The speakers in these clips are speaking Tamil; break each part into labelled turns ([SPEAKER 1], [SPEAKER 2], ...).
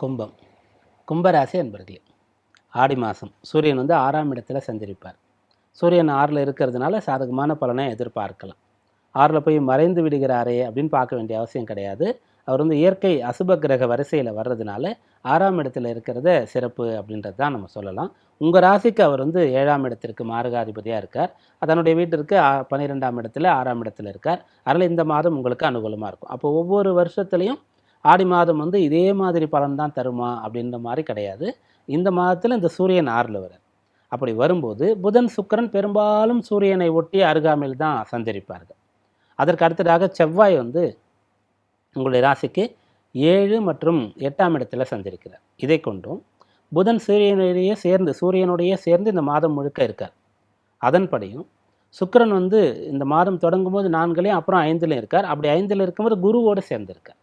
[SPEAKER 1] கும்பம். கும்பராசி என்பர்களே ஆடி மாதம் சூரியன் வந்து ஆறாம் இடத்துல சஞ்சரிப்பார். சூரியன் ஆறில் இருக்கிறதுனால சாதகமான பலனை எதிர்பார்க்கலாம். ஆறில் போய் மறைந்து விடுகிறாரே அப்படின்னு பார்க்க வேண்டிய அவசியம் கிடையாது. அவர் வந்து இயற்கை அசுப கிரக வரிசையில் வர்றதுனால ஆறாம் இடத்துல இருக்கிறத சிறப்பு அப்படின்றது தான் நம்ம சொல்லலாம். உங்கள் ராசிக்கு அவர் வந்து ஏழாம் இடத்திற்கு மார்காதிபதியாக இருக்கார். அதனுடைய வீட்டிற்கு பன்னிரெண்டாம் இடத்துல ஆறாம் இடத்துல இருக்கார். அதனால் இந்த மாதம் உங்களுக்கு அனுகூலமாக இருக்கும். அப்போ ஒவ்வொரு வருஷத்துலையும் ஆடி மாதம் வந்து இதே மாதிரி பலன் தான் தருமா அப்படின்ற மாதிரி கிடையாது. இந்த மாதத்தில் இந்த சூரியன் ஆறில் வரார் அப்படி வரும்போது புதன் சுக்கிரன் பெரும்பாலும் சூரியனை ஒட்டி அருகாமையில் தான் சஞ்சரிப்பார்கள். அதற்கு அடுத்ததாக செவ்வாய் வந்து உங்களுடைய ராசிக்கு ஏழு மற்றும் எட்டாம் இடத்துல சஞ்சரிக்கிறார். இதை கொண்டும் புதன் சூரியனுடைய சேர்ந்து சூரியனுடைய சேர்ந்து இந்த மாதம் முழுக்க இருக்கார். அதன்படியும் சுக்கரன் வந்து இந்த மாதம் தொடங்கும் போது நான்குலையும் அப்புறம் ஐந்துலையும் இருக்கார். அப்படி ஐந்தில் இருக்கும்போது குருவோடு சேர்ந்திருக்கார்.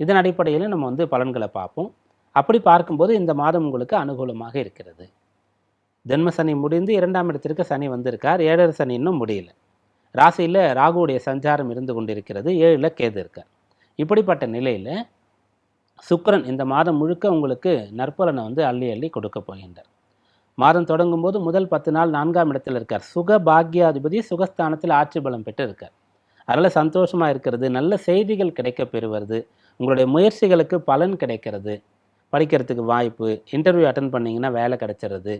[SPEAKER 1] இதன் அடிப்படையில் நம்ம வந்து பலன்களை பார்ப்போம். அப்படி பார்க்கும்போது இந்த மாதம் உங்களுக்கு அனுகூலமாக இருக்கிறது. ஜென்ம சனி முடிந்து இரண்டாம் இடத்திற்கு சனி வந்திருக்கார். ஏழரை சனி இன்னும் முடியல. ராசியில் ராகுவுடைய சஞ்சாரம் இருந்து கொண்டிருக்கிறது. ஏழில் கேது இருக்கார். இப்படிப்பட்ட நிலையில் சுக்கரன் இந்த மாதம் முழுக்க உங்களுக்கு நற்பலனை வந்து அள்ளி அள்ளி கொடுக்க போகின்றார். மாதம் தொடங்கும் போது முதல் பத்து நாள் நான்காம் இடத்தில் இருக்கார். சுக பாக்யாதிபதி சுகஸ்தானத்தில் ஆட்சி பலம் பெற்று இருக்கார் அதனால் சந்தோஷமாக இருக்கிறது. நல்ல செய்திகள் கிடைக்க பெறுவது. உங்களுடைய முயற்சிகளுக்கு பலன் கிடைக்கிறது. படிக்கிறதுக்கு வாய்ப்பு இன்டர்வியூ அட்டன் பண்ணிங்கன்னா வேலை கிடைச்சிருது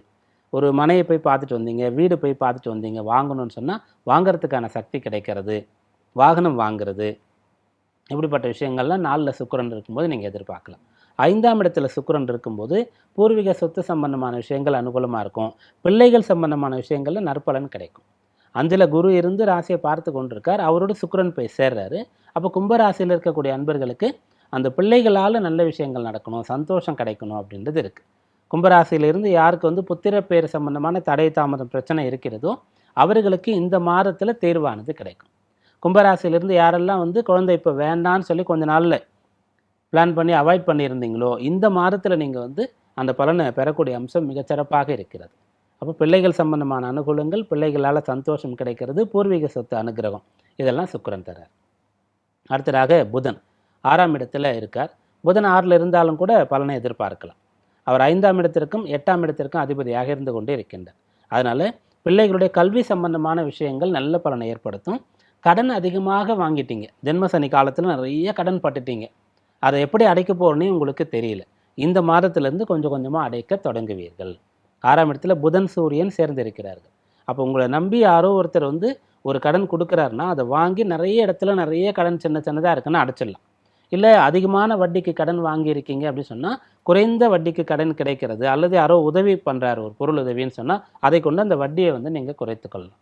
[SPEAKER 1] ஒரு மனையை போய் பார்த்துட்டு வந்தீங்க வீடு போய் பார்த்துட்டு வந்தீங்க வாங்கணும்னு சொன்னால் வாங்கிறதுக்கான சக்தி கிடைக்கிறது. வாகனம் வாங்குறது. இப்படிப்பட்ட விஷயங்கள்லாம் நாலில் சுக்கரன் இருக்கும்போது நீங்கள் எதிர்பார்க்கலாம். ஐந்தாம் இடத்துல சுக்கரன் இருக்கும்போது பூர்வீக சொத்து சம்பந்தமான விஷயங்கள் அனுகூலமாக இருக்கும். பிள்ளைகள் சம்பந்தமான விஷயங்களில் நற்பலன் கிடைக்கும். அஞ்சில் குரு இருந்து ராசியை பார்த்து கொண்டிருக்கார். அவரோட சுக்கரன் போய் சேர்றாரு. அப்போ கும்பராசியில் இருக்கக்கூடிய அன்பர்களுக்கு அந்த பிள்ளைகளால் நல்ல விஷயங்கள் நடக்கணும் சந்தோஷம் கிடைக்கணும் அப்படின்றது இருக்குது கும்பராசியிலிருந்து யாருக்கு வந்து புத்திர பேர் சம்பந்தமான தடை தாமதம் பிரச்சனை இருக்கிறதோ அவர்களுக்கு இந்த மாதத்தில் தேர்வானது கிடைக்கும். கும்பராசியிலிருந்து யாரெல்லாம் வந்து குழந்தை இப்போ வேண்டான்னு சொல்லி கொஞ்ச நாளில் பிளான் பண்ணி அவாய்ட் பண்ணியிருந்தீங்களோ இந்த மாதத்தில் நீங்கள் வந்து அந்த பலனை பெறக்கூடிய அம்சம் மிகச்சிறப்பாக இருக்கிறது. அப்போ பிள்ளைகள் சம்பந்தமான அனுகூலங்கள் பிள்ளைகளால் சந்தோஷம் கிடைக்கிறது பூர்வீக சொத்து அனுகிரகம் இதெல்லாம் சுக்கரன் தரார் அடுத்ததாக புதன். ஆறாம் இடத்துல இருக்கார். புதன் ஆறில் இருந்தாலும் கூட பலனை எதிர்பார்க்கலாம். அவர் ஐந்தாம் இடத்திற்கும் எட்டாம் இடத்திற்கும் அதிபதியாக இருந்து கொண்டே இருக்கின்றார். அதனால் பிள்ளைகளுடைய கல்வி சம்பந்தமான விஷயங்கள் நல்ல பலனை ஏற்படுத்தும். கடன் அதிகமாக வாங்கிட்டீங்க. ஜென்மசனி காலத்தில் நிறைய கடன் பட்டுட்டீங்க. அதை எப்படி அடைக்க போகிறேன்னு உங்களுக்கு தெரியல. இந்த மாதத்திலேருந்து கொஞ்சம் கொஞ்சமாக அடைக்க தொடங்குவீர்கள். ஆறாம் இடத்துல புதன் சூரியன் சேர்ந்திருக்கிறார்கள். அப்போ உங்களை நம்பி யாரோ ஒருத்தர் வந்து ஒரு கடன் கொடுக்குறாருன்னா அதை வாங்கி நிறைய இடத்துல நிறைய கடன் சின்ன சின்னதாக இருக்குன்னு அடைச்சிடலாம். இல்லை அதிகமான வட்டிக்கு கடன் வாங்கியிருக்கீங்க அப்படின்னு சொன்னால் குறைந்த வட்டிக்கு கடன் கிடைக்கிறது அல்லது யாரோ உதவி பண்ணுறாரு ஒரு பொருள் உதவின்னு சொன்னால் அதை கொண்டு அந்த வட்டியை வந்து நீங்கள் குறைத்துக்கொள்ளலாம்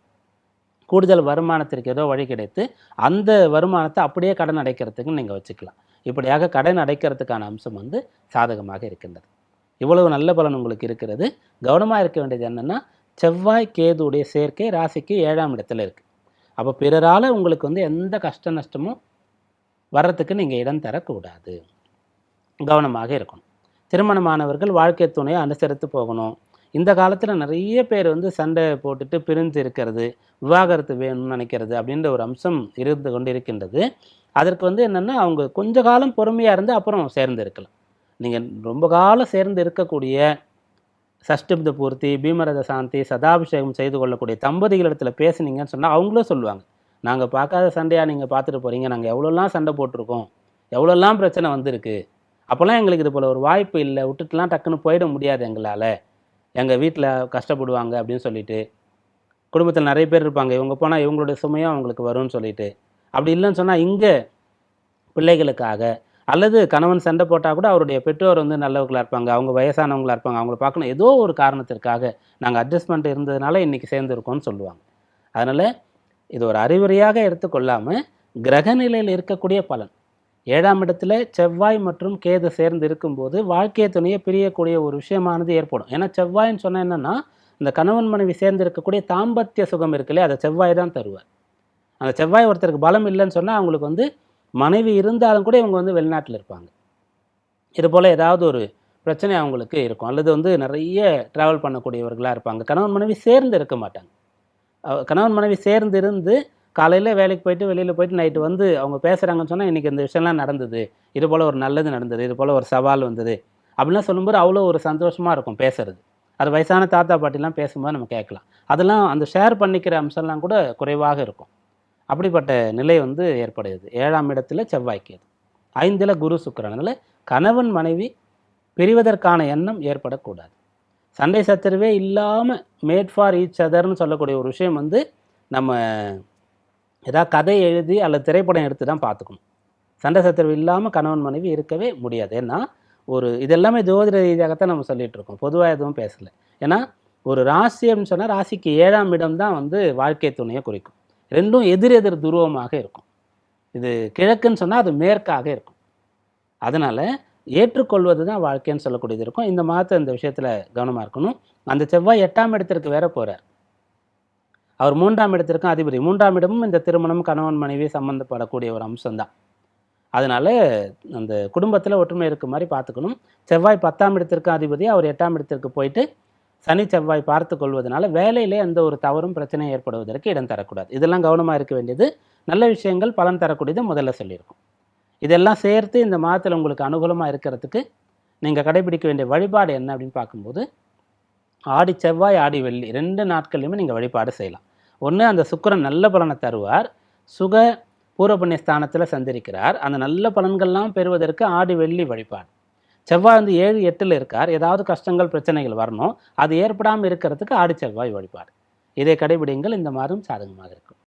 [SPEAKER 1] கூடுதல் வருமானத்திற்கு ஏதோ வழி கிடைத்து அந்த வருமானத்தை அப்படியே கடன் அடைக்கிறதுக்கு நீங்கள் வச்சுக்கலாம். இப்படியாக கடன் அடைக்கிறதுக்கான அம்சம் வந்து சாதகமாக இருக்கின்றது. இவ்வளவு நல்ல பலன் உங்களுக்கு இருக்கிறது. கவனமாக இருக்க வேண்டியது என்னென்னா செவ்வாய் கேதுடைய சேர்க்கை ராசிக்கு ஏழாம் இடத்துல இருக்குது அப்போ பிறரால் உங்களுக்கு வந்து எந்த கஷ்ட நஷ்டமும் வர்றதுக்கு நீங்கள் இடம் தரக்கூடாது. கவனமாக இருக்கணும். திருமணமானவர்கள் வாழ்க்கை துணையை அனுசரித்து போகணும். இந்த காலத்தில் நிறைய பேர் வந்து சண்டை போட்டுட்டு பிரிந்து இருக்கிறது விவாகரத்து வேணும்னு நினைக்கிறது அப்படின்ற ஒரு அம்சம் இருந்து கொண்டு இருக்கின்றது அதற்கு வந்து என்னென்னா அவங்க கொஞ்ச காலம் பொறுமையாக இருந்து அப்புறம் சேர்ந்து இருக்கலாம். நீங்கள் ரொம்ப காலம் சேர்ந்து இருக்கக்கூடிய சஷ்டிப்த பூர்த்தி பீமரத சாந்தி சதாபிஷேகம் செய்து கொள்ளக்கூடிய தம்பதிகளிடத்தில் பேசுனீங்கன்னு சொன்னால் அவங்களும் சொல்லுவாங்க. நாங்கள் பார்க்காத சண்டையாக நீங்கள் பார்த்துட்டு போகிறீங்க நாங்கள் எவ்வளோலாம் சண்டை போட்டிருக்கோம். எவ்வளோலாம் பிரச்சனை வந்திருக்கு. அப்போல்லாம் எங்களுக்கு இது போல் ஒரு வாய்ப்பு இல்லை. விட்டுட்டுலாம் டக்குன்னு போயிட முடியாது எங்களால். எங்கள் வீட்டில் கஷ்டப்படுவாங்க அப்படின்னு சொல்லிட்டு. குடும்பத்தில் நிறைய பேர் இருப்பாங்க. இவங்க போனால் இவங்களுடைய சுமையும் அவங்களுக்கு வரும்னு சொல்லிட்டு. அப்படி இல்லைன்னு சொன்னால் இங்கே பிள்ளைகளுக்காக அல்லது கணவன் சண்டை போட்டால் கூட அவருடைய பெற்றோர் வந்து நல்லவர்களாக இருப்பாங்க. அவங்க வயசானவங்களாக இருப்பாங்க. அவங்கள பார்க்கணும். ஏதோ ஒரு காரணத்திற்காக நாங்கள் அட்ஜஸ்ட்மெண்ட் இருந்ததுனால இன்றைக்கி சேர்ந்துருக்கோம்னு சொல்லுவாங்க. அதனால் இது ஒரு அறிவுரையாக எடுத்துக்கொள்ளாமல் கிரகநிலையில் இருக்கக்கூடிய பலன். ஏழாம் இடத்துல செவ்வாய் மற்றும் கேது சேர்ந்து இருக்கும்போது வாழ்க்கை துணையை பிரியக்கூடிய ஒரு விஷயமானது ஏற்படும். ஏன்னா செவ்வாய்ன்னு சொன்னால் என்னென்னா இந்த கணவன் மனைவி சேர்ந்து இருக்கக்கூடிய தாம்பத்திய சுகம் இருக்குல்லையே அதை செவ்வாய் தான் தருவார். அந்த செவ்வாய் ஒருத்தருக்கு பலம் இல்லைன்னு சொன்னால் அவங்களுக்கு வந்து மனைவி இருந்தாலும் கூட இவங்க வந்து வெளிநாட்டில் இருப்பாங்க. இது போல் ஏதாவது ஒரு பிரச்சனை அவங்களுக்கு இருக்கும். அல்லது வந்து நிறைய ட்ராவல் பண்ணக்கூடியவர்களாக இருப்பாங்க. கணவன் மனைவி சேர்ந்து இருக்க மாட்டாங்க. கணவன் மனைவி சேர்ந்து இருந்து காலையில் வேலைக்கு போயிட்டு வெளியில் போயிட்டு நைட்டு வந்து அவங்க பேசுகிறாங்கன்னு சொன்னால் இன்றைக்கி இந்த விஷயம்லாம் நடந்தது. இது போல் ஒரு நல்லது நடந்தது. இது போல் ஒரு சவால் வந்தது. அப்படிலாம் சொல்லும்போது அவ்வளோ ஒரு சந்தோஷமாக இருக்கும் பேசுறது. அது வயசான தாத்தா பாட்டிலாம் பேசும்போது நம்ம கேட்கலாம். அதெல்லாம் அந்த ஷேர் பண்ணிக்கிற அம்சம்லாம் கூட குறைவாக இருக்கும். அப்படிப்பட்ட நிலை வந்து ஏற்படுகிறது ஏழாம் இடத்துல செவ்வாய்க்கு அது ஐந்தில் குரு சுக்கரன். அதில் கணவன் மனைவி பிரிவதற்கான எண்ணம் ஏற்படக்கூடாது. சண்டை சச்சரவே இல்லாமல் மேட் ஃபார் ஈச் அதர்னு சொல்லக்கூடிய ஒரு விஷயம் வந்து நம்ம ஏதாவது கதை எழுதி அல்லது திரைப்படம் எடுத்து தான் பார்த்துக்கணும். சண்டை சச்சரவு இல்லாமல் கணவன் மனைவி இருக்கவே முடியாது. ஏன்னா ஒரு இதெல்லாமே ஜோதிட ரீதியாகத்தான் நம்ம சொல்லிட்டு இருக்கோம். பொதுவாக எதுவும் பேசலை. ஏன்னா ஒரு ராசி அப்படின்னு சொன்னால் ராசிக்கு ஏழாம் இடம் தான் வந்து வாழ்க்கை துணையை குறிக்கும். ரெண்டும் எதிர் எதிர் துருவமாக இருக்கும். இது கிழக்குன்னு சொன்னால் அது மேற்காக இருக்கும். அதனால் ஏற்றுக்கொள்வது தான் வாழ்க்கைன்னு சொல்லக்கூடியது இருக்கும். இந்த மாதத்தை இந்த விஷயத்தில் கவனமாக இருக்கணும். அந்த செவ்வாய் எட்டாம் இடத்திற்கு வேற போகிறார் அவர் மூன்றாம் இடத்திற்கும் அதிபதி. மூன்றாம் இடமும் இந்த திருமணம் கணவன் மனைவி சம்மந்தப்படக்கூடிய ஒரு அம்சம்தான். அதனால் அந்த குடும்பத்தில் ஒற்றுமை இருக்க மாதிரி பார்த்துக்கணும். செவ்வாய் பத்தாம் இடத்திற்கு அதிபதி. அவர் எட்டாம் இடத்திற்கு போயிட்டு சனி செவ்வாய் பார்த்து கொள்வதனால வேலையிலே எந்த ஒரு தவறும் பிரச்சனையும் ஏற்படுவதற்கு இடம் தரக்கூடாது. இதெல்லாம் கவனமாக இருக்க வேண்டியது. நல்ல விஷயங்கள் பலன் தரக்கூடியது முதல்ல சொல்லியிருக்கோம். இதெல்லாம் சேர்த்து இந்த மாதத்தில் உங்களுக்கு அனுகூலமாக இருக்கிறதுக்கு நீங்கள் கடைபிடிக்க வேண்டிய வழிபாடு என்ன அப்படின்னு பார்க்கும்போது ஆடி செவ்வாய் ஆடி வெள்ளி ரெண்டு நாட்கள்லையுமே நீங்கள் வழிபாடு செய்யலாம். ஒன்று அந்த சுக்கரன் நல்ல பலனை தருவார். சுக பூரபுண்ணிய ஸ்தானத்தில் சந்திரிக்கிறார் அந்த நல்ல பலன்கள்லாம் பெறுவதற்கு ஆடி வெள்ளி வழிபாடு. செவ்வாய் வந்து ஏழு எட்டில் இருக்கார். ஏதாவது கஷ்டங்கள் பிரச்சனைகள் வரணும். அது ஏற்படாமல் இருக்கிறதுக்கு ஆடி செவ்வாய் வழிபாடு. இதை கடைபிடிங்கள் இந்த மாதம் சாதகமாக இருக்கும்.